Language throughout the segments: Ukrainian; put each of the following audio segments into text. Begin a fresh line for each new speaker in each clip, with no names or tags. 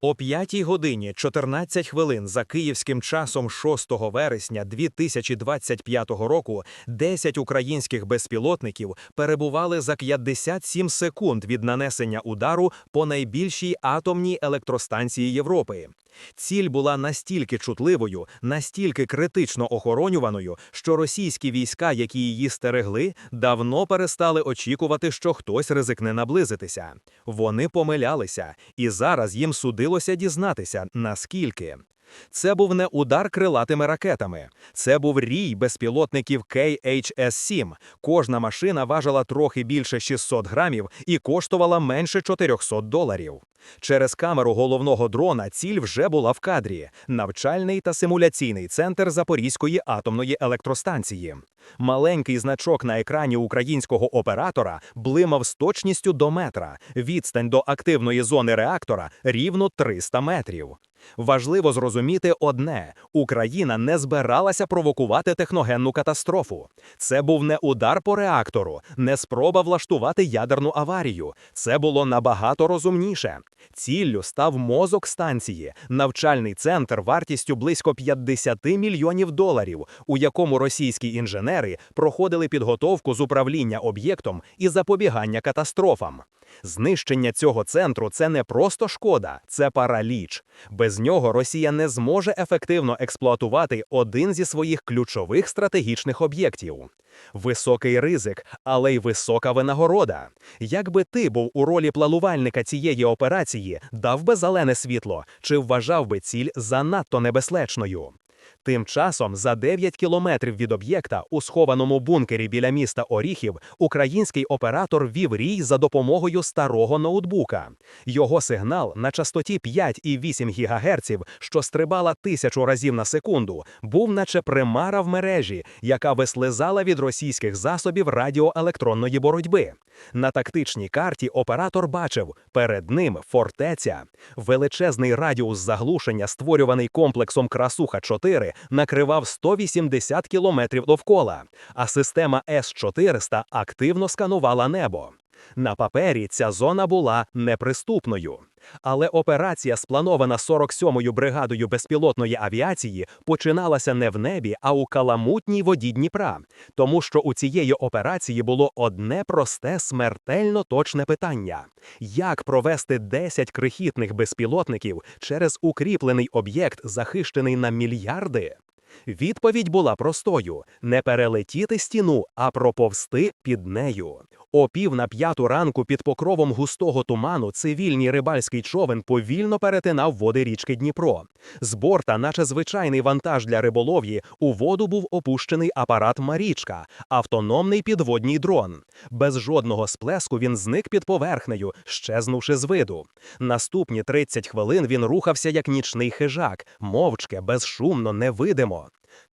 О 5 годині 14 хвилин за київським часом 6 вересня 2025 року 10 українських безпілотників перебували за 57 секунд від нанесення удару по найбільшій атомній електростанції Європи. Ціль була настільки чутливою, настільки критично охоронюваною, що російські війська, які її стерегли, давно перестали очікувати, що хтось ризикне наблизитися. Вони помилялися, і зараз їм судилося дізнатися, наскільки. Це був не удар крилатими ракетами, це був рій безпілотників KHS-7. Кожна машина важила трохи більше 600 грамів і коштувала менше 400 доларів. Через камеру головного дрона ціль вже була в кадрі навчальний та симуляційний центр Запорізької атомної електростанції. Маленький значок на екрані українського оператора блимав з точністю до метра. Відстань до активної зони реактора рівно 300 метрів. Важливо зрозуміти одне: Україна не збиралася провокувати техногенну катастрофу. Це був не удар по реактору, не спроба влаштувати ядерну аварію. Це було набагато розумніше. Ціллю став мозок станції, навчальний центр вартістю близько 50 мільйонів доларів, у якому російські інженери проходили підготовку з управління об'єктом і запобігання катастрофам. Знищення цього центру це не просто шкода, це параліч. Без нього Росія не зможе ефективно експлуатувати один зі своїх ключових стратегічних об'єктів. Високий ризик, але й висока винагорода. Якби ти був у ролі планувальника цієї операції, дав би зелене світло чи вважав би ціль занадто небезпечною. Тим часом, за 9 кілометрів від об'єкта, у схованому бункері біля міста Оріхів, український оператор вів рій за допомогою старого ноутбука. Його сигнал на частоті 5,8 ГГц, що стрибала тисячу разів на секунду, був наче примара в мережі, яка вислизала від російських засобів радіоелектронної боротьби. На тактичній карті оператор бачив перед ним фортеця, величезний радіус заглушення, створюваний комплексом Красуха 4 накривав 180 кілометрів довкола, а система С-400 активно сканувала небо. На папері ця зона була неприступною. Але операція, спланована 47-ю бригадою безпілотної авіації, починалася не в небі, а у каламутній воді Дніпра, тому що у цієї операції було одне просте смертельно точне питання: як провести 10 крихітних безпілотників через укріплений об'єкт, захищений на мільярди? Відповідь була простою: не перелетіти стіну, а проповсти під нею. О пів на п'яту ранку під покровом густого туману цивільний рибальський човен повільно перетинав води річки Дніпро. З борта, наче звичайний вантаж для риболов'ї, у воду був опущений апарат Марічка, автономний підводній дрон. Без жодного сплеску він зник під поверхнею, щезнувши з виду. Наступні 30 хвилин він рухався як нічний хижак, мовчки, безшумно, невидимо.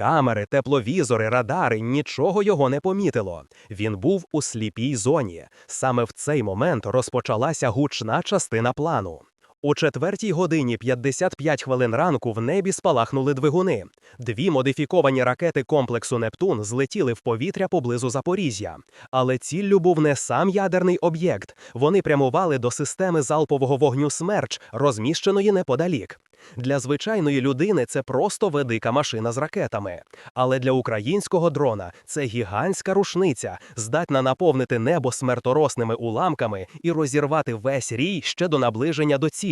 Камери, тепловізори, радари нічого його не помітило. Він був у сліпій зоні. Саме в цей момент розпочалася гучна частина плану. У четвертій годині 55 хвилин ранку в небі спалахнули двигуни. Дві модифіковані ракети комплексу Нептун злетіли в повітря поблизу Запоріжжя. Але ціллю був не сам ядерний об'єкт. Вони прямували до системи залпового вогню Смерч, розміщеної неподалік. Для звичайної людини це просто велика машина з ракетами. Але для українського дрона це гігантська рушниця, здатна наповнити небо смерторосними уламками і розірвати весь рій ще до наближення до цілі.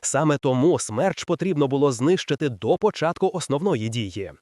Саме тому смерч потрібно було знищити до початку основної дії.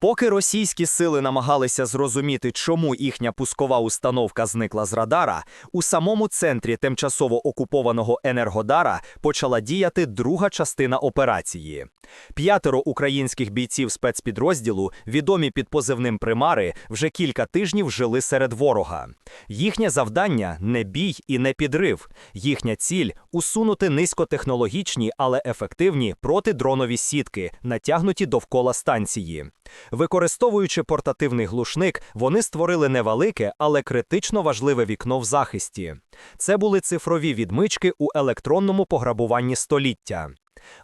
Поки російські сили намагалися зрозуміти, чому їхня пускова установка зникла з радара, у самому центрі тимчасово окупованого Енергодара почала діяти друга частина операції. П'ятеро українських бійців спецпідрозділу, відомі під позивним примари, вже кілька тижнів жили серед ворога. Їхнє завдання не бій і не підрив. Їхня ціль усунути низькотехнологічні, але ефективні протидронові сітки, натягнуті довкола станції. Використовуючи портативний глушник, вони створили невелике, але критично важливе вікно в захисті. Це були цифрові відмички у електронному пограбуванні століття.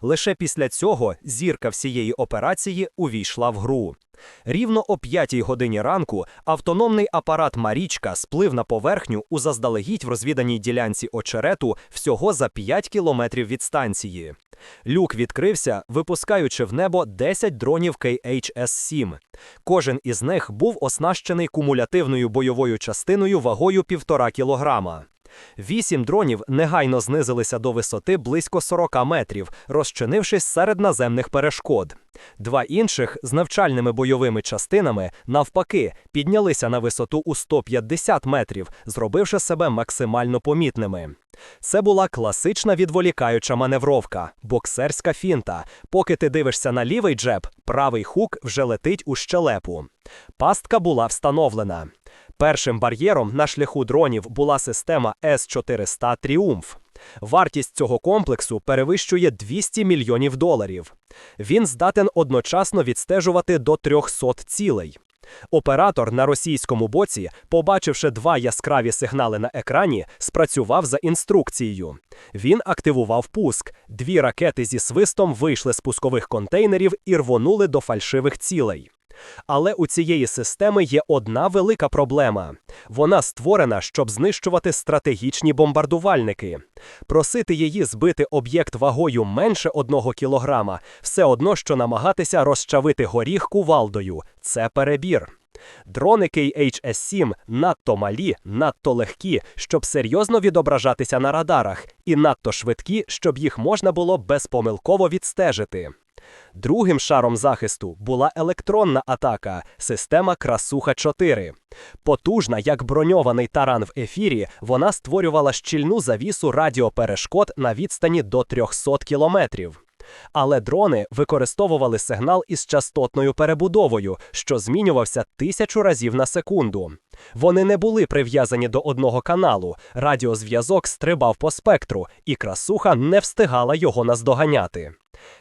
Лише після цього зірка всієї операції увійшла в гру. Рівно о п'ятій годині ранку автономний апарат Марічка сплив на поверхню у заздалегідь в розвіданій ділянці очерету всього за 5 кілометрів від станції.
Люк відкрився, випускаючи в небо 10 дронів KHS-7. Кожен із них був оснащений кумулятивною бойовою частиною вагою 1,5 кілограма. Вісім дронів негайно знизилися до висоти близько 40 метрів, розчинившись серед наземних перешкод. Два інших з навчальними бойовими частинами, навпаки, піднялися на висоту у 150 метрів, зробивши себе максимально помітними. Це була класична відволікаюча маневровка, боксерська фінта. Поки ти дивишся на лівий джеб, правий хук вже летить у щелепу. Пастка була встановлена. Першим бар'єром на шляху дронів була система С-400 Тріумф. Вартість цього комплексу перевищує 200 мільйонів доларів. Він здатен одночасно відстежувати до 300 цілей. Оператор на російському боці, побачивши два яскраві сигнали на екрані, спрацював за інструкцією. Він активував пуск. Дві ракети зі свистом вийшли з пускових контейнерів і рвонули до фальшивих цілей. Але у цієї системи є одна велика проблема. Вона створена, щоб знищувати стратегічні бомбардувальники. Просити її збити об'єкт вагою менше одного кілограма все одно, що намагатися розчавити горіх кувалдою. Це перебір. Дрони KHS-7 надто малі, надто легкі, щоб серйозно відображатися на радарах, і надто швидкі, щоб їх можна було безпомилково відстежити. Другим шаром захисту була електронна атака, система Красуха 4. Потужна, як броньований таран в ефірі, вона створювала щільну завісу радіоперешкод на відстані до 300 кілометрів. Але дрони використовували сигнал із частотною перебудовою, що змінювався тисячу разів на секунду. Вони не були прив'язані до одного каналу, радіозв'язок стрибав по спектру, і красуха не встигала його наздоганяти.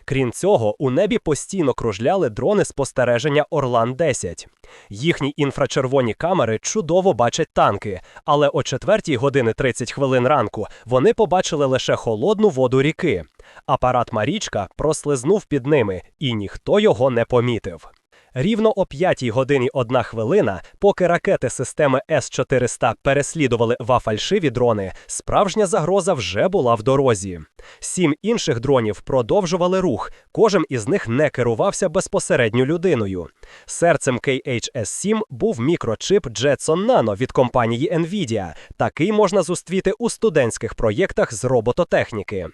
Крім цього, у небі постійно кружляли дрони спостереження Орлан-10. Їхні інфрачервоні камери чудово бачать танки, але о 4 години 30 хвилин ранку вони побачили лише холодну воду ріки. Апарат Марічка прослизнув під ними, і ніхто його не помітив. Рівно о 5 годині 1 хвилина, поки ракети системи С-400 переслідували два фальшиві дрони, справжня загроза вже була в дорозі. Сім інших дронів продовжували рух, кожен із них не керувався безпосередньо людиною. Серцем KHS-7 був мікрочип Jetson Nano від компанії NVIDIA. Такий можна зустріти у студентських проєктах з робототехніки.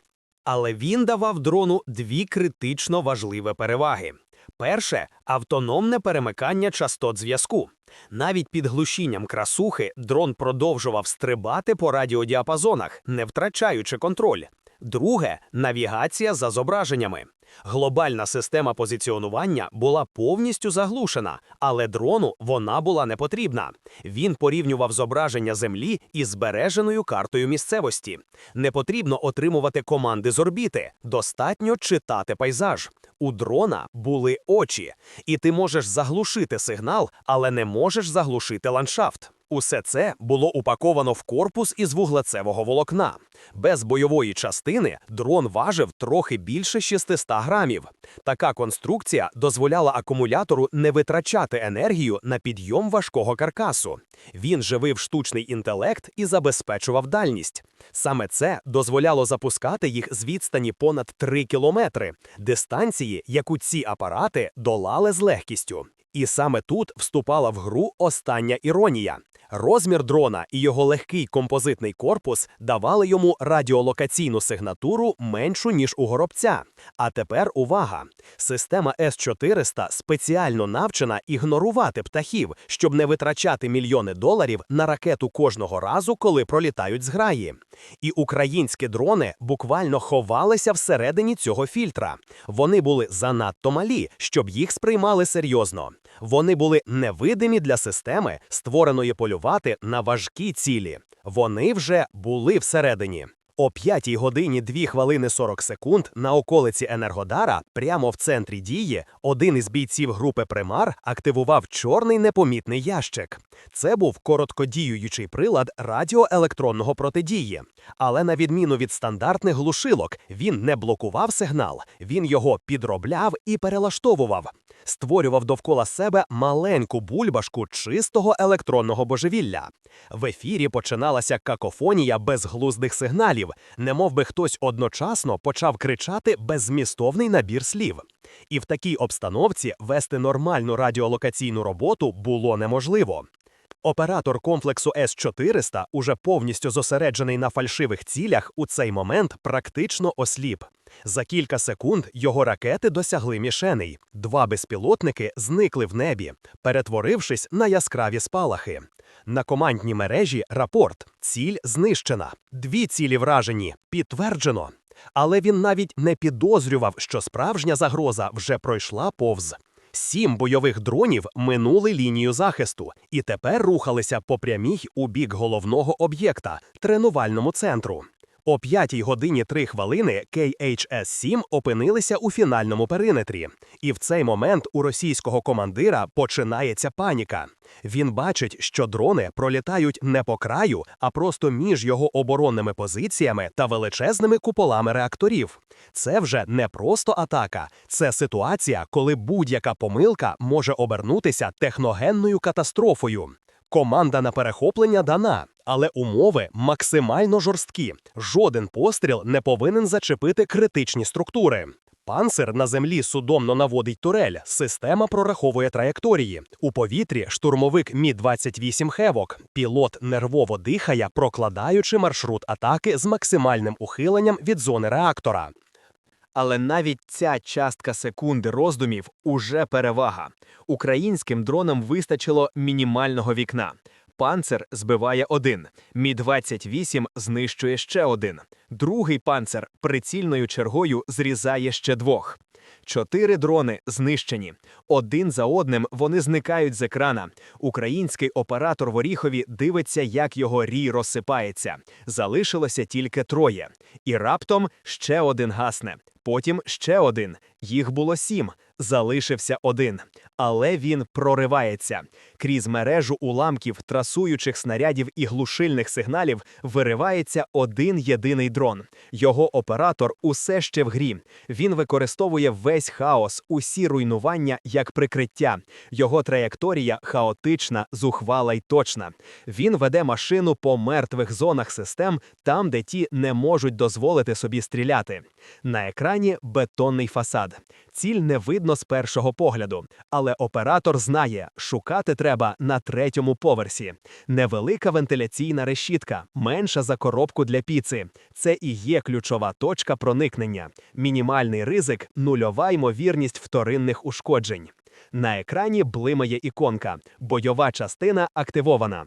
Але він давав дрону дві критично важливі переваги. Перше автономне перемикання частот зв'язку. Навіть під глушінням красухи дрон продовжував стрибати по радіодіапазонах, не втрачаючи контроль. Друге навігація за зображеннями. Глобальна система позиціонування була повністю заглушена, але дрону вона була не потрібна. Він порівнював зображення землі із збереженою картою місцевості. Не потрібно отримувати команди з орбіти, достатньо читати пейзаж. У дрона були очі, і ти можеш заглушити сигнал, але не можеш заглушити ландшафт. Усе це було упаковано в корпус із вуглецевого волокна. Без бойової частини дрон важив трохи більше 600 грамів. Така конструкція дозволяла акумулятору не витрачати енергію на підйом важкого каркасу. Він живив штучний інтелект і забезпечував дальність. Саме це дозволяло запускати їх з відстані понад 3 кілометри, дистанції, яку ці апарати долали з легкістю. І саме тут вступала в гру остання іронія. Розмір дрона і його легкий композитний корпус давали йому радіолокаційну сигнатуру меншу, ніж у горобця. А тепер увага! Система С-400 спеціально навчена ігнорувати птахів, щоб не витрачати мільйони доларів на ракету кожного разу, коли пролітають зграї. І українські дрони буквально ховалися всередині цього фільтра. Вони були занадто малі, щоб їх сприймали серйозно. Вони були невидимі для системи, створеної полювати на важкі цілі. Вони вже були всередині. О 5 годині 2 хвилини 40 секунд на околиці Енергодара, прямо в центрі дії, один із бійців групи Примар активував чорний непомітний ящик. Це був короткодіюючий прилад радіоелектронного протидії. Але на відміну від стандартних глушилок, він не блокував сигнал, він його підробляв і перелаштовував.
Створював довкола себе маленьку бульбашку чистого електронного божевілля. В ефірі починалася какофонія безглуздих сигналів, немов би хтось одночасно почав кричати беззмістовний набір слів. І в такій обстановці вести нормальну радіолокаційну роботу було неможливо. Оператор комплексу С-400, уже повністю зосереджений на фальшивих цілях, у цей момент практично осліп. За кілька секунд його ракети досягли мішеней. Два безпілотники зникли в небі, перетворившись на яскраві спалахи. На командній мережі рапорт: ціль знищена. Дві цілі вражені. Підтверджено. Але він навіть не підозрював, що справжня загроза вже пройшла повз. Сім бойових дронів минули лінію захисту і тепер рухалися по прямій у бік головного об'єкта тренувальному центру. О 5 годині 3 хвилини KHS-7 опинилися у фінальному периметрі, і в цей момент у російського командира починається паніка. Він бачить, що дрони пролітають не по краю, а просто між його оборонними позиціями та величезними куполами реакторів. Це вже не просто атака, це ситуація, коли будь-яка помилка може обернутися техногенною катастрофою. Команда на перехоплення дана, але умови максимально жорсткі. Жоден постріл не повинен зачепити критичні структури. Панцир на землі судомно наводить турель. Система прораховує траєкторії. У повітрі штурмовик Мі-28 Хевок. Пілот нервово дихає, прокладаючи маршрут атаки з максимальним ухиленням від зони реактора.
Але навіть ця частка секунди роздумів уже перевага. Українським дронам вистачило мінімального вікна. Панцер збиває один, Мі-28 знищує ще один. Другий панцер прицільною чергою зрізає ще двох. Чотири дрони знищені. Один за одним вони зникають з екрана. Український оператор в Оріхові дивиться, як його рій розсипається. Залишилося тільки троє. І раптом ще один гасне. Потім ще один. Їх було сім. Залишився один. Але він проривається. Крізь мережу уламків, трасуючих снарядів і глушильних сигналів виривається один єдиний дрон. Його оператор усе ще в грі. Він використовує весь хаос, усі руйнування як прикриття. Його траєкторія хаотична, зухвала й точна. Він веде машину по мертвих зонах систем, там, де ті не можуть дозволити собі стріляти. На екрані бетонний фасад. Ціль не видно з першого погляду, але оператор знає, шукати треба на третьому поверсі. Невелика вентиляційна решітка, менша за коробку для піци. Це і є ключова точка проникнення. Мінімальний ризик, нульова ймовірність вторинних ушкоджень. На екрані блимає іконка. Бойова частина активована.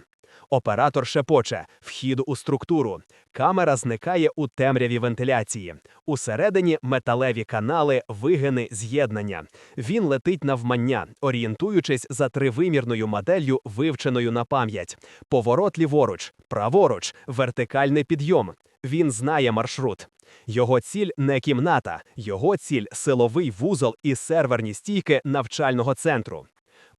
Оператор шепоче вхід у структуру. Камера зникає у темряві вентиляції. Усередині металеві канали, вигини, з'єднання. Він летить навмання, орієнтуючись за тривимірною моделлю, вивченою на пам'ять. Поворот ліворуч, праворуч, вертикальний підйом. Він знає маршрут. Його ціль не кімната, його ціль силовий вузол і серверні стійки навчального центру.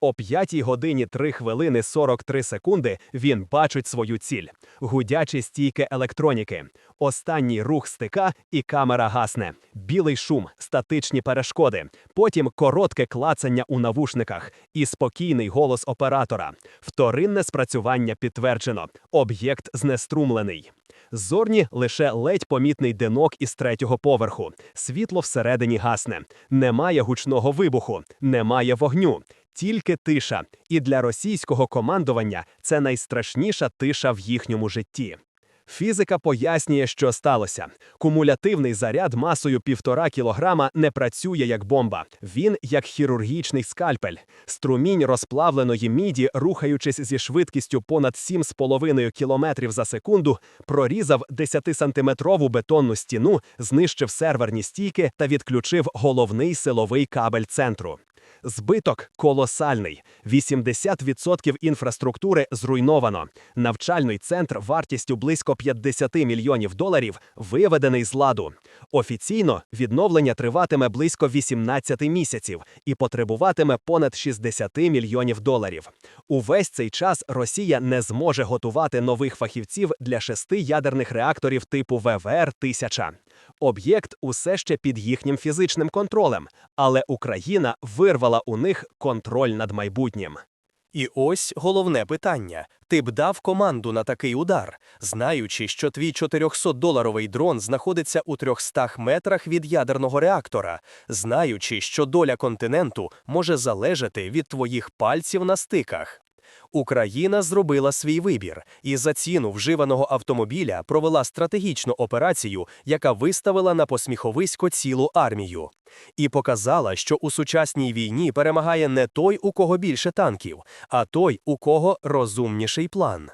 О 5 годині 3 хвилини 43 секунди він бачить свою ціль. Гудячі стійки електроніки. Останній рух стика і камера гасне. Білий шум, статичні перешкоди. Потім коротке клацання у навушниках і спокійний голос оператора. Вторинне спрацювання підтверджено. Об'єкт знеструмлений. Зорні лише ледь помітний динок із третього поверху. Світло всередині гасне. Немає гучного вибуху, немає вогню. Тільки тиша, і для російського командування це найстрашніша тиша в їхньому житті. Фізика пояснює, що сталося. Кумулятивний заряд масою півтора кілограма не працює як бомба. Він як хірургічний скальпель. Струмінь розплавленої міді, рухаючись зі швидкістю понад 7,5 км за секунду, прорізав 10-сантиметрову бетонну стіну, знищив серверні стійки та відключив головний силовий кабель центру. Збиток колосальний. 80% інфраструктури зруйновано. Навчальний центр вартістю близько 50 мільйонів доларів виведений з ладу. Офіційно відновлення триватиме близько 18 місяців і потребуватиме понад 60 мільйонів доларів. Увесь цей час Росія не зможе готувати нових фахівців для шести ядерних реакторів типу ВВР-1000.
Об'єкт усе ще під їхнім фізичним контролем, але Україна вирвала у них контроль над майбутнім.
І ось головне питання: ти б дав команду на такий удар, знаючи, що твій 400-доларовий дрон знаходиться у 300 метрах від ядерного реактора, знаючи, що доля континенту може залежати від твоїх пальців на стиках. Україна зробила свій вибір і за ціну вживаного автомобіля провела стратегічну операцію, яка виставила на посміховисько цілу армію. І показала, що у сучасній війні перемагає не той, у кого більше танків, а той, у кого розумніший план.